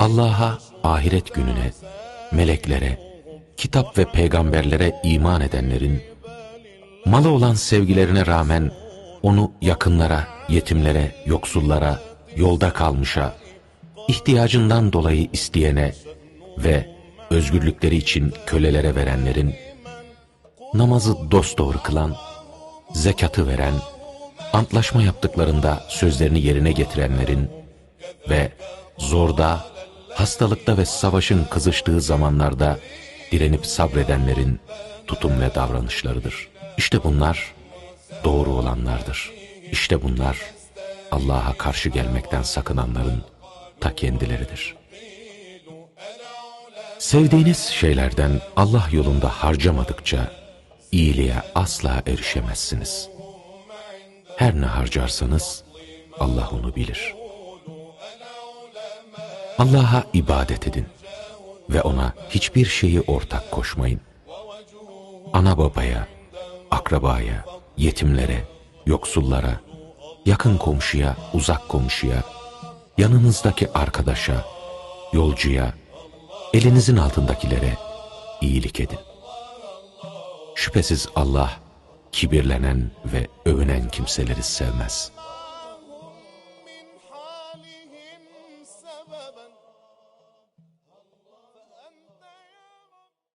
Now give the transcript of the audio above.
Allah'a, ahiret gününe, meleklere, kitap ve peygamberlere iman edenlerin, malı olan sevgilerine rağmen onu yakınlara, yetimlere, yoksullara, yolda kalmışa, ihtiyacından dolayı isteyene ve özgürlükleri için kölelere verenlerin, namazı dosdoğru kılan, zekatı veren, antlaşma yaptıklarında sözlerini yerine getirenlerin ve zorda, hastalıkta ve savaşın kızıştığı zamanlarda direnip sabredenlerin tutum ve davranışlarıdır. İşte bunlar doğru olanlardır. İşte bunlar Allah'a karşı gelmekten sakınanların ta kendileridir. Sevdiğiniz şeylerden Allah yolunda harcamadıkça iyiliğe asla erişemezsiniz. Her ne harcarsanız Allah onu bilir. Allah'a ibadet edin ve ona hiçbir şeyi ortak koşmayın. Ana babaya, akrabaya, yetimlere, yoksullara, yakın komşuya, uzak komşuya, yanınızdaki arkadaşa, yolcuya, elinizin altındakilere iyilik edin. Şüphesiz Allah kibirlenen ve övünen kimseleri sevmez.''